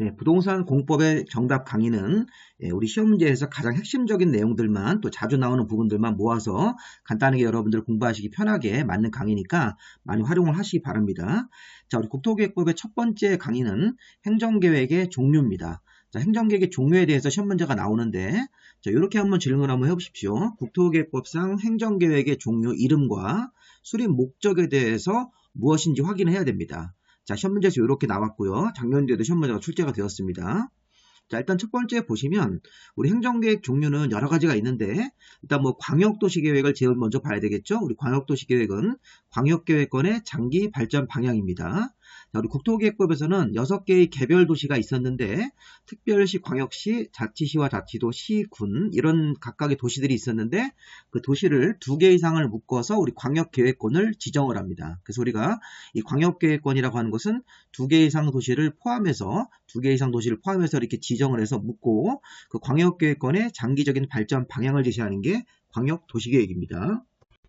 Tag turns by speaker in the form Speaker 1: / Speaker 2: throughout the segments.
Speaker 1: 네, 부동산 공법의 정답 강의는 예, 우리 시험 문제에서 가장 핵심적인 내용들만 또 자주 나오는 부분들만 모아서 간단하게 여러분들 공부하시기 편하게 맞는 강의니까 많이 활용을 하시기 바랍니다. 자, 우리 국토계획법의 첫 번째 강의는 행정계획의 종류입니다. 자, 행정계획의 종류에 대해서 시험 문제가 나오는데 자, 이렇게 한번 질문 한번 해보십시오. 국토계획법상 행정계획의 종류 이름과 수립 목적에 대해서 무엇인지 확인해야 됩니다. 자, 시험 문제에서 이렇게 나왔고요. 작년도에도 시험 문제가 출제가 되었습니다. 자, 일단 첫 번째 보시면 우리 행정계획 종류는 여러 가지가 있는데 일단 뭐 광역도시계획을 제일 먼저 봐야 되겠죠. 우리 광역도시계획은 광역계획권의 장기 발전 방향입니다. 자, 우리 국토계획법에서는 6개의 개별 도시가 있었는데 특별시, 광역시, 자치시와 자치도, 시, 군 이런 각각의 도시들이 있었는데 그 도시를 두 개 이상을 묶어서 우리 광역계획권을 지정을 합니다. 그래서 우리가 이 광역계획권이라고 하는 것은 두 개 이상 도시를 포함해서 두 개 이상 도시를 포함해서 이렇게 지정을 해서 묶고 그 광역계획권의 장기적인 발전 방향을 제시하는 게 광역도시계획입니다.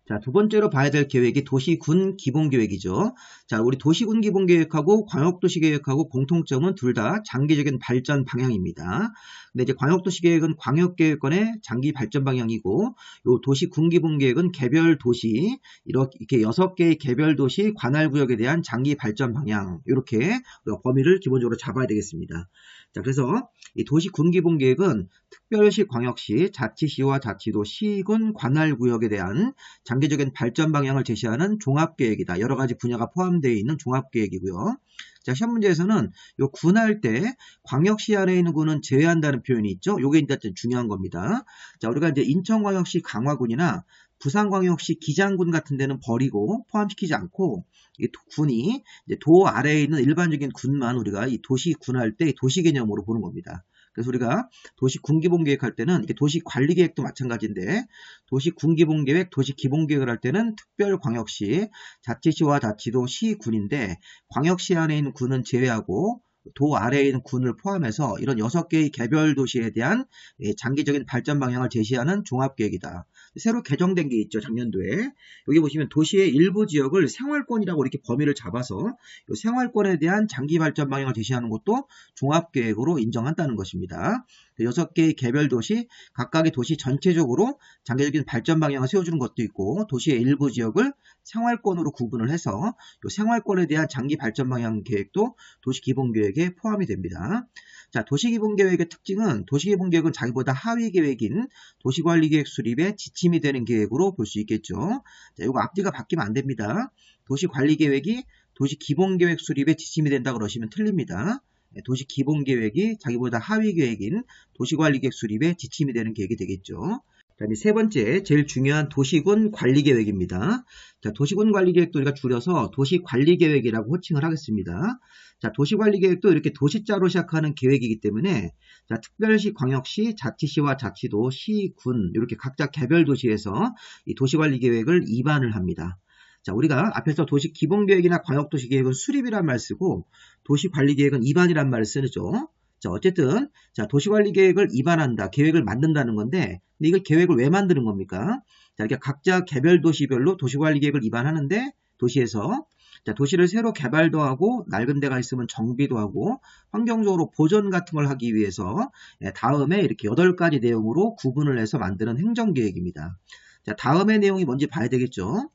Speaker 1: 자, 두 번째로 봐야 될 계획이 도시군 기본계획이죠. 자, 우리 도시군 기본계획하고 광역도시계획하고 공통점은 둘 다 장기적인 발전 방향입니다. 근데 이제 광역도시계획은 광역계획권의 장기 발전 방향이고, 요 도시군 기본계획은 개별 도시, 이렇게 여섯 개의 개별 도시 관할 구역에 대한 장기 발전 방향, 이렇게 범위를 기본적으로 잡아야 되겠습니다. 자, 그래서 이 도시 군 기본 계획은 특별시, 광역시, 자치시와 자치도, 시군, 관할구역에 대한 장기적인 발전 방향을 제시하는 종합계획이다. 여러 가지 분야가 포함되어 있는 종합계획이고요. 자, 시험 문제에서는 요 군할 때 광역시 아래에 있는 군은 제외한다는 표현이 있죠. 요게 이제 중요한 겁니다. 자, 우리가 이제 인천광역시 강화군이나 부산광역시 기장군 같은 데는 버리고 포함시키지 않고 이 군이 도 아래에 있는 일반적인 군만 우리가 이 도시 군할 때 도시 개념으로 보는 겁니다. 그래서 우리가 도시 군기본 계획할 때는 이게 도시 관리 계획도 마찬가지인데 도시 군기본 계획, 도시 기본 계획을 할 때는 특별 광역시, 자치시와 자치도 시 군인데 광역시 안에 있는 군은 제외하고 도 아래에 있는 군을 포함해서 이런 6개의 개별 도시에 대한 예, 장기적인 발전 방향을 제시하는 종합계획이다. 새로 개정된 게 있죠. 작년도에. 여기 보시면 도시의 일부 지역을 생활권이라고 이렇게 범위를 잡아서 생활권에 대한 장기 발전 방향을 제시하는 것도 종합계획으로 인정한다는 것입니다. 여섯 개의 개별 도시, 각각의 도시 전체적으로 장기적인 발전 방향을 세워주는 것도 있고 도시의 일부 지역을 생활권으로 구분을 해서 생활권에 대한 장기 발전 방향 계획도 도시 기본 계획에 포함이 됩니다. 자, 도시 기본 계획의 특징은 도시 기본 계획은 자기보다 하위 계획인 도시 관리 계획 수립에 지침이 되는 계획으로 볼 수 있겠죠. 자, 이거 앞뒤가 바뀌면 안 됩니다. 도시 관리 계획이 도시 기본 계획 수립에 지침이 된다 그러시면 틀립니다. 네, 도시 기본 계획이 자기보다 하위 계획인 도시관리계획 수립에 지침이 되는 계획이 되겠죠. 다음에 세 번째, 제일 중요한 도시군 관리 계획입니다. 자, 도시군 관리 계획도 우리가 줄여서 도시 관리 계획이라고 호칭을 하겠습니다. 자, 도시 관리 계획도 이렇게 도시자로 시작하는 계획이기 때문에 자, 특별시, 광역시, 자치시와 자치도, 시, 군 이렇게 각자 개별 도시에서 이 도시 관리 계획을 입안을 합니다. 자, 우리가 앞에서 도시 기본 계획이나 광역 도시 계획은 수립이란 말 쓰고 도시 관리 계획은 입안이란 말을 쓰죠. 자, 어쨌든 자, 도시 관리 계획을 입안한다, 계획을 만든다는 건데 근데 이걸 계획을 왜 만드는 겁니까? 자, 이렇게 각자 개별 도시별로 도시 관리 계획을 입안하는데 도시에서 자, 도시를 새로 개발도 하고 낡은 데가 있으면 정비도 하고 환경적으로 보존 같은 걸 하기 위해서 예, 다음에 이렇게 8가지 내용으로 구분을 해서 만드는 행정계획입니다. 자, 다음의 내용이 뭔지 봐야 되겠죠.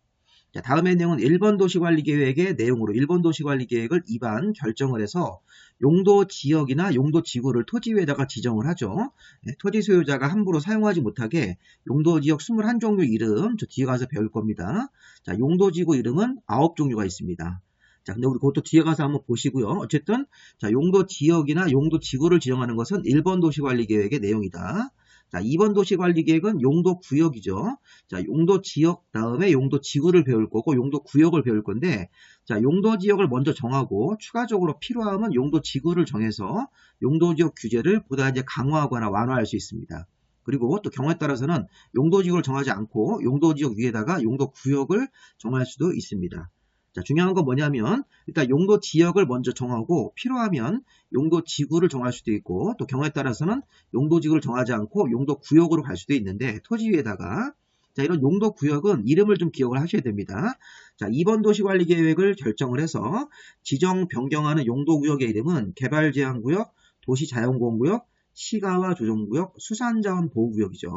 Speaker 1: 자, 다음의 내용은 1번 도시관리계획의 내용으로 1번 도시관리계획을 입안 결정을 해서 용도 지역이나 용도 지구를 토지 위에다가 지정을 하죠. 네, 토지 소유자가 함부로 사용하지 못하게 용도 지역 21종류 이름 저 뒤에 가서 배울 겁니다. 자, 용도 지구 이름은 9종류가 있습니다. 자, 근데 우리 그것도 뒤에 가서 한번 보시고요. 어쨌든 자, 용도 지역이나 용도 지구를 지정하는 것은 1번 도시관리계획의 내용이다. 자, 2번 도시관리계획은 용도 구역이죠. 자, 용도 지역 다음에 용도 지구를 배울 거고 용도 구역을 배울 건데 자, 용도 지역을 먼저 정하고 추가적으로 필요하면 용도 지구를 정해서 용도 지역 규제를 보다 이제 강화하거나 완화할 수 있습니다. 그리고 또 경우에 따라서는 용도 지역을 정하지 않고 용도 지역 위에다가 용도 구역을 정할 수도 있습니다. 자, 중요한 건 뭐냐면 일단 용도 지역을 먼저 정하고 필요하면 용도 지구를 정할 수도 있고 또 경우에 따라서는 용도 지구를 정하지 않고 용도 구역으로 갈 수도 있는데 토지 위에다가 자, 이런 용도 구역은 이름을 좀 기억을 하셔야 됩니다. 자, 2번 도시관리 계획을 결정을 해서 지정 변경하는 용도 구역의 이름은 개발 제한 구역, 도시 자연공원구역, 시가와 조정구역, 수산자원 보호구역이죠.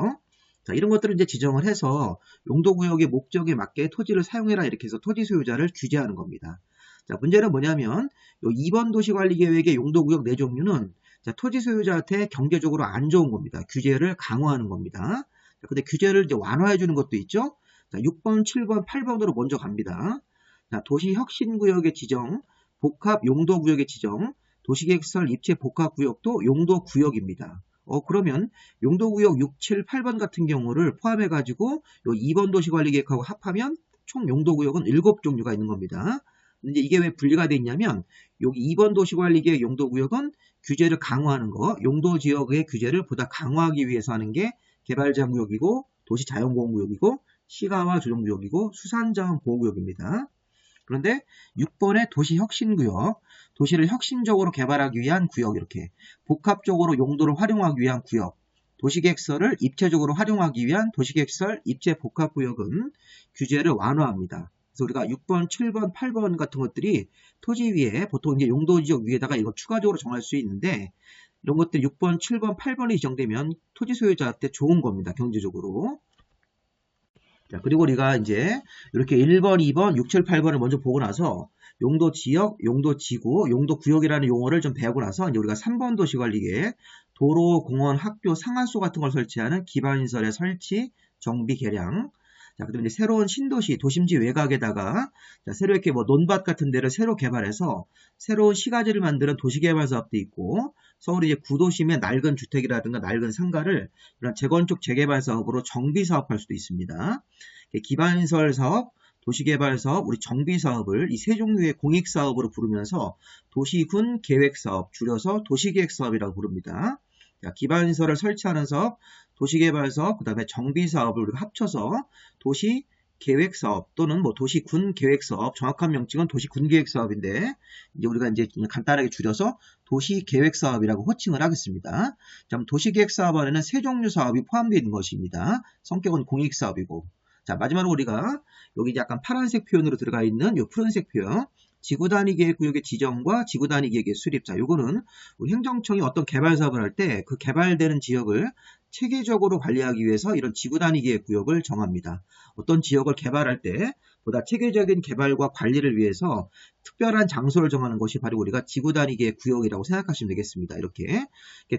Speaker 1: 자, 이런 것들을 이제 지정을 해서 용도구역의 목적에 맞게 토지를 사용해라 이렇게 해서 토지 소유자를 규제하는 겁니다. 자, 문제는 뭐냐면 요 2번 도시관리계획의 용도구역 네 종류는 자, 토지 소유자한테 경제적으로 안 좋은 겁니다. 규제를 강화하는 겁니다. 자, 근데 규제를 이제 완화해 주는 것도 있죠. 자, 6번, 7번, 8번으로 먼저 갑니다. 자, 도시혁신구역의 지정, 복합 용도구역의 지정, 도시계획설 입체 복합구역도 용도구역입니다. 어, 그러면 용도구역 6, 7, 8번 같은 경우를 포함해가지고 요 2번 도시관리계획하고 합하면 총 용도구역은 7종류가 있는 겁니다. 이제 이게 왜 분리가 돼 있냐면 여기 2번 도시관리계획 용도구역은 규제를 강화하는 거, 용도 지역의 규제를 보다 강화하기 위해서 하는 게 개발자 구역이고 도시자연보호구역이고 시가와 조정구역이고 수산자원보호구역입니다. 그런데 6번의 도시 혁신구역, 도시를 혁신적으로 개발하기 위한 구역 이렇게 복합적으로 용도를 활용하기 위한 구역, 도시계획서를 입체적으로 활용하기 위한 도시계획설 입체 복합구역은 규제를 완화합니다. 그래서 우리가 6번, 7번, 8번 같은 것들이 토지 위에 보통 이제 용도 지역 위에다가 이걸 추가적으로 정할 수 있는데 이런 것들 6번, 7번, 8번이 지정되면 토지 소유자한테 좋은 겁니다. 경제적으로. 자, 그리고 우리가 이제 이렇게 1번, 2번, 6, 7, 8번을 먼저 보고 나서 용도 지역, 용도 지구, 용도 구역이라는 용어를 좀 배우고 나서 이제 우리가 3번 도시관리계 도로, 공원, 학교, 상하수 같은 걸 설치하는 기반시설의 설치, 정비, 개량, 자, 그다음에 이제 새로운 신도시, 도심지 외곽에다가 자, 새로 이렇게 뭐 논밭 같은 데를 새로 개발해서 새로운 시가지를 만드는 도시개발 사업도 있고 서울이 이제 구도심의 낡은 주택이라든가 낡은 상가를 이런 재건축 재개발 사업으로 정비 사업할 수도 있습니다. 기반시설 사업, 도시개발 사업, 우리 정비 사업을 이 세 종류의 공익 사업으로 부르면서 도시군 계획 사업, 줄여서 도시계획 사업이라고 부릅니다. 기반시설을 설치하는 사업, 도시개발 사업, 그 다음에 정비 사업을 우리가 합쳐서 도시 계획 사업 또는 뭐 도시 군 계획 사업, 정확한 명칭은 도시 군 계획 사업인데 이제 우리가 이제 간단하게 줄여서 도시 계획 사업이라고 호칭을 하겠습니다. 자, 도시 계획 사업 안에는 세 종류 사업이 포함되어 있는 것입니다. 성격은 공익 사업이고. 자, 마지막으로 우리가 여기 약간 파란색 표현으로 들어가 있는 이 푸른색 표현 지구 단위 계획 구역의 지정과 지구 단위 계획의 수립. 자, 요거는 우리 행정청이 어떤 개발 사업을 할 때 그 개발되는 지역을 체계적으로 관리하기 위해서 이런 지구 단위 계획 구역을 정합니다. 어떤 지역을 개발할 때 보다 체계적인 개발과 관리를 위해서 특별한 장소를 정하는 것이 바로 우리가 지구 단위 계획 구역이라고 생각하시면 되겠습니다. 이렇게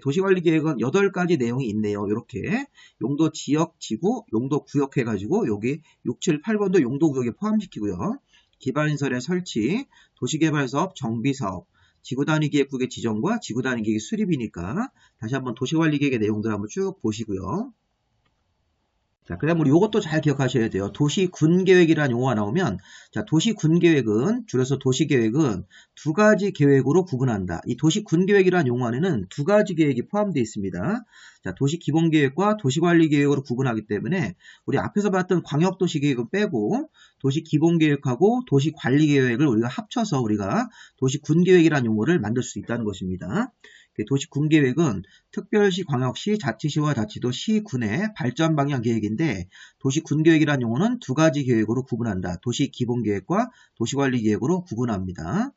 Speaker 1: 도시관리 계획은 8가지 내용이 있네요. 이렇게 용도 지역, 지구, 용도 구역 해가지고 여기 6, 7, 8번도 용도 구역에 포함시키고요. 기반시설의 설치, 도시개발사업, 정비사업, 지구단위기획국의 지정과 지구단위기획의 수립이니까 다시 한번 도시관리계획의 내용들 한번 쭉 보시고요. 자, 그 다음 우리 이것도 잘 기억하셔야 돼요. 도시군계획이라는 용어가 나오면, 자, 도시군계획은, 줄여서 도시계획은 두 가지 계획으로 구분한다. 이 도시군계획이라는 용어 안에는 두 가지 계획이 포함되어 있습니다. 자, 도시기본계획과 도시관리계획으로 구분하기 때문에, 우리 앞에서 봤던 광역도시계획은 빼고, 도시기본계획하고 도시관리계획을 우리가 합쳐서 우리가 도시군계획이라는 용어를 만들 수 있다는 것입니다. 그 도시 군계획은 특별시, 광역시, 자치시와 자치도, 시 군의 발전 방향 계획인데 도시 군계획이라는 용어는 두 가지 계획으로 구분한다. 도시 기본 계획과 도시 관리 계획으로 구분합니다.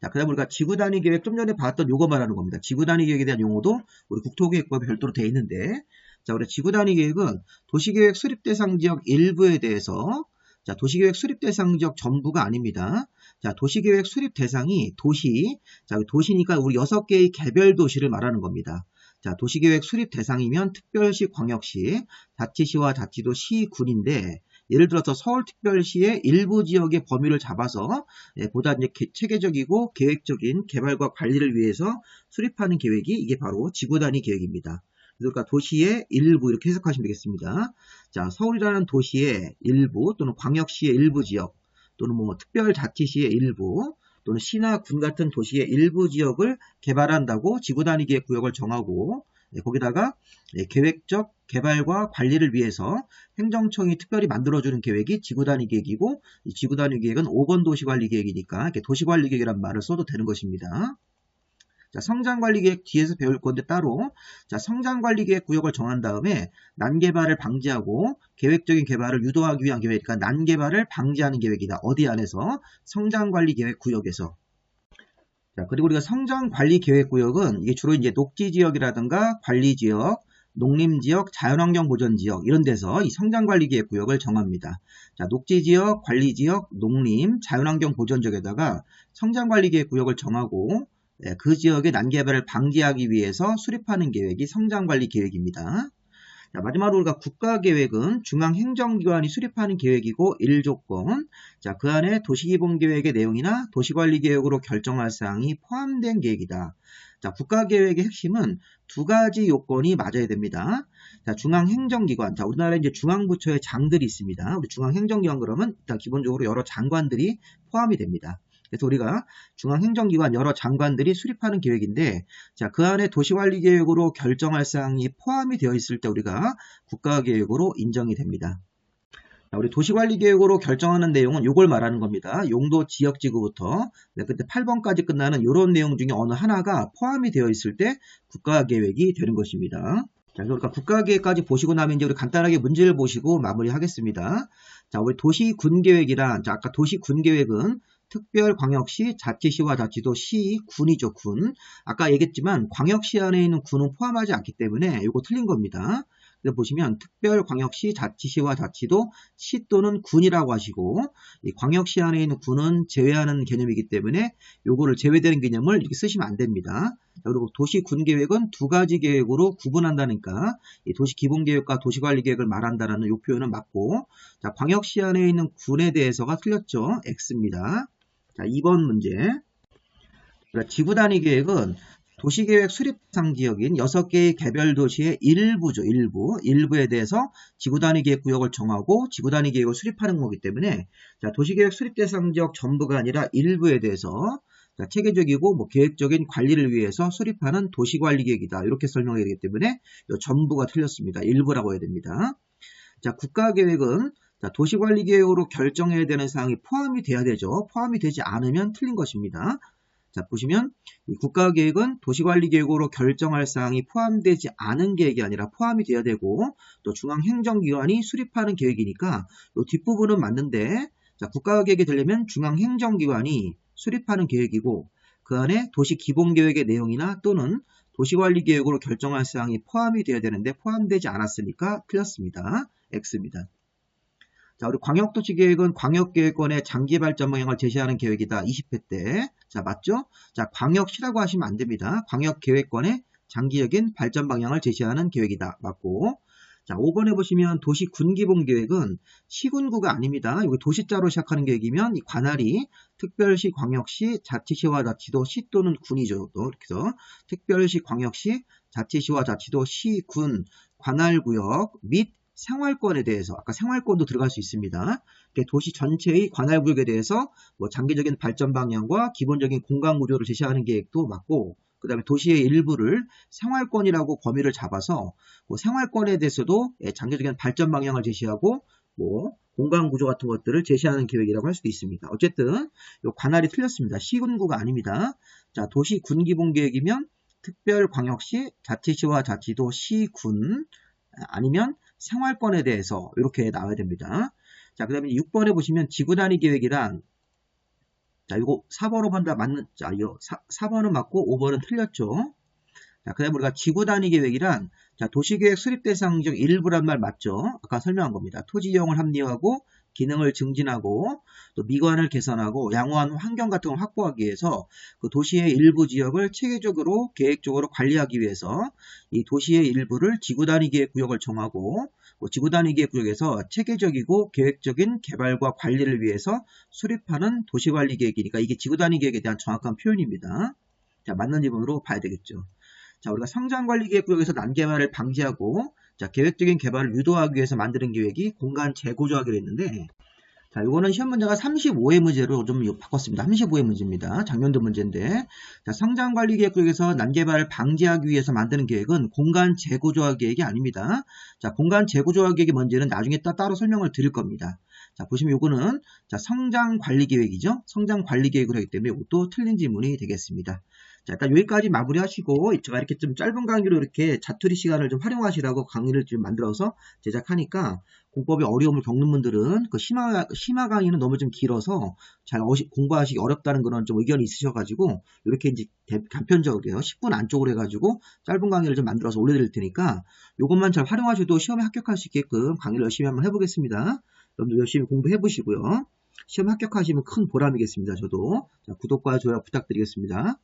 Speaker 1: 자, 그 다음 우리가 지구 단위 계획 좀 전에 봤던 요거 말하는 겁니다. 지구 단위 계획에 대한 용어도 우리 국토계획법에 별도로 되어 있는데 자, 우리 지구 단위 계획은 도시 계획 수립 대상 지역 일부에 대해서 자, 도시계획 수립 대상 지역 전부가 아닙니다. 자, 도시계획 수립 대상이 도시, 자, 도시니까 우리 6개의 개별 도시를 말하는 겁니다. 자, 도시계획 수립 대상이면 특별시, 광역시, 자치시와 자치도, 시 군인데 예를 들어서 서울특별시의 일부 지역의 범위를 잡아서 예, 보다 이제 체계적이고 계획적인 개발과 관리를 위해서 수립하는 계획이 이게 바로 지구단위 계획입니다. 그러니까 도시의 일부 이렇게 해석하시면 되겠습니다. 자, 서울이라는 도시의 일부 또는 광역시의 일부 지역 또는 뭐 특별자치시의 일부 또는 시나 군 같은 도시의 일부 지역을 개발한다고 지구 단위 계획 구역을 정하고 네, 거기다가 네, 계획적 개발과 관리를 위해서 행정청이 특별히 만들어주는 계획이 지구 단위 계획이고 이 지구 단위 계획은 5번 도시관리 계획이니까 도시관리 계획이라는 말을 써도 되는 것입니다. 자, 성장관리계획 뒤에서 배울 건데 따로 자, 성장관리계획 구역을 정한 다음에 난개발을 방지하고 계획적인 개발을 유도하기 위한 계획이니까 난개발을 방지하는 계획이다. 어디 안에서 성장관리계획 구역에서 자, 그리고 우리가 성장 관리 계획 구역은 이게 주로 이제 녹지 지역이라든가 관리 지역, 농림 지역, 자연환경 보전 지역 이런 데서 이 성장 관리 계획 구역을 정합니다. 자, 녹지 지역, 관리 지역, 농림, 자연환경 보전 지역에다가 성장 관리 계획 구역을 정하고 네, 그 지역의 난개발을 방지하기 위해서 수립하는 계획이 성장 관리 계획입니다. 자, 마지막으로 우리가 국가계획은 중앙행정기관이 수립하는 계획이고 1조건. 자, 그 안에 도시기본계획의 내용이나 도시관리계획으로 결정할 사항이 포함된 계획이다. 자, 국가계획의 핵심은 두 가지 요건이 맞아야 됩니다. 자, 중앙행정기관. 자, 우리나라에 이제 중앙부처의 장들이 있습니다. 우리 중앙행정기관 그러면 일단 기본적으로 여러 장관들이 포함이 됩니다. 그래서 우리가 중앙행정기관 여러 장관들이 수립하는 계획인데 자, 그 안에 도시관리계획으로 결정할 사항이 포함이 되어 있을 때 우리가 국가계획으로 인정이 됩니다. 자, 우리 도시관리계획으로 결정하는 내용은 이걸 말하는 겁니다. 용도 지역지구부터 네, 그때 8번까지 끝나는 이런 내용 중에 어느 하나가 포함이 되어 있을 때 국가계획이 되는 것입니다. 자, 그러니까 국가계획까지 보시고 나면 이제 우리 간단하게 문제를 보시고 마무리하겠습니다. 자, 우리 도시군계획이란, 자, 아까 도시군계획은 특별광역시, 자치시와 자치도, 시, 군이죠, 군. 아까 얘기했지만 광역시 안에 있는 군은 포함하지 않기 때문에 이거 틀린 겁니다. 보시면 특별광역시, 자치시와 자치도 시 또는 군이라고 하시고 이 광역시 안에 있는 군은 제외하는 개념이기 때문에 요거를 제외되는 개념을 이렇게 쓰시면 안 됩니다. 그리고 도시군계획은 두 가지 계획으로 구분한다니까 이 도시기본계획과 도시관리계획을 말한다라는 요 표현은 맞고 자 광역시 안에 있는 군에 대해서가 틀렸죠. X입니다. 자, 2번 문제. 그러니까 지구 단위 계획은 도시계획 수립상 지역인 6개의 개별 도시의 일부죠. 일부. 일부에 대해서 지구 단위 계획 구역을 정하고 지구 단위 계획을 수립하는 거기 때문에 자, 도시계획 수립 대상 지역 전부가 아니라 일부에 대해서 자, 체계적이고 뭐 계획적인 관리를 위해서 수립하는 도시관리 계획이다. 이렇게 설명해야 되기 때문에 전부가 틀렸습니다. 일부라고 해야 됩니다. 자, 국가계획은 자, 도시관리계획으로 결정해야 되는 사항이 포함이 돼야 되죠. 포함이 되지 않으면 틀린 것입니다. 자, 보시면 국가계획은 도시관리계획으로 결정할 사항이 포함되지 않은 계획이 아니라 포함이 돼야 되고 또 중앙행정기관이 수립하는 계획이니까 이 뒷부분은 맞는데 자, 국가계획이 되려면 중앙행정기관이 수립하는 계획이고 그 안에 도시기본계획의 내용이나 또는 도시관리계획으로 결정할 사항이 포함이 되어야 되는데 포함되지 않았으니까 틀렸습니다. X입니다. 자, 우리 광역도시계획은 광역계획권의 장기 발전 방향을 제시하는 계획이다. 20회 때. 자, 맞죠? 자, 광역시라고 하시면 안 됩니다. 광역계획권의 장기적인 발전 방향을 제시하는 계획이다. 맞고. 자, 5번에 보시면 도시 군기본 계획은 시군구가 아닙니다. 여기 도시자로 시작하는 계획이면 이 관할이 특별시, 광역시, 자치시와 자치도, 시 또는 군이죠. 또 이렇게 해서 특별시, 광역시, 자치시와 자치도, 시, 군, 관할구역 및 생활권에 대해서 아까 생활권도 들어갈 수 있습니다. 도시 전체의 관할 구역에 대해서 뭐 장기적인 발전 방향과 기본적인 공간 구조를 제시하는 계획도 맞고 그 다음에 도시의 일부를 생활권이라고 범위를 잡아서 뭐 생활권에 대해서도 예, 장기적인 발전 방향을 제시하고 뭐 공간 구조 같은 것들을 제시하는 계획이라고 할 수도 있습니다. 어쨌든 요 관할이 틀렸습니다. 시군구가 아닙니다. 자 도시 군 기본 계획이면 특별 광역시 자치시와 자치도 시군 아니면 생활권에 대해서 이렇게 나와야 됩니다. 자, 그 다음에 6번에 보시면 지구 단위 계획이란 자, 이거 4번으로 본다 맞는, 자, 이거 4, 번은 맞고 5번은 틀렸죠. 자, 그 다음에 우리가 지구 단위 계획이란 자, 도시 계획 수립 대상 중 일부란 말 맞죠? 아까 설명한 겁니다. 토지 이용을 합리화하고 기능을 증진하고 또 미관을 개선하고 양호한 환경 같은 걸 확보하기 위해서 그 도시의 일부 지역을 체계적으로 계획적으로 관리하기 위해서 이 도시의 일부를 지구 단위 계획 구역을 정하고 그 지구 단위 계획 구역에서 체계적이고 계획적인 개발과 관리를 위해서 수립하는 도시 관리 계획이니까 이게 지구 단위 계획에 대한 정확한 표현입니다. 자, 맞는 지문으로 봐야 되겠죠. 자, 우리가 성장 관리 계획 구역에서 난개발을 방지하고 자, 계획적인 개발을 유도하기 위해서 만드는 계획이 공간 재구조하기로 했는데 자, 이거는 시험 문제가 35회 문제로 좀 바꿨습니다. 35회 문제입니다. 작년도 문제인데 자, 성장 관리 계획 구역에서 난개발을 방지하기 위해서 만드는 계획은 공간 재구조화 계획이 아닙니다. 자, 공간 재구조화 계획이 뭔지는 나중에 따로 설명을 드릴 겁니다. 자, 보시면 이거는 자, 성장 관리 계획이죠. 성장 관리 계획을 하기 때문에 이것도 틀린 질문이 되겠습니다. 자, 일단 여기까지 마무리하시고 제가 이렇게 좀 짧은 강의로 이렇게 자투리 시간을 좀 활용하시라고 강의를 좀 만들어서 제작하니까 공법에 어려움을 겪는 분들은 그 심화, 심화 강의는 너무 좀 길어서 잘 어시, 공부하시기 어렵다는 그런 좀 의견이 있으셔가지고 이렇게 이제 대- 간편적으로요 10분 안쪽으로 해가지고 짧은 강의를 좀 만들어서 올려드릴 테니까 이것만 잘 활용하셔도 시험에 합격할 수 있게끔 강의를 열심히 한번 해보겠습니다. 여러분들 열심히 공부해 보시고요. 시험 합격하시면 큰 보람이겠습니다. 저도 자, 구독과 좋아요 부탁드리겠습니다.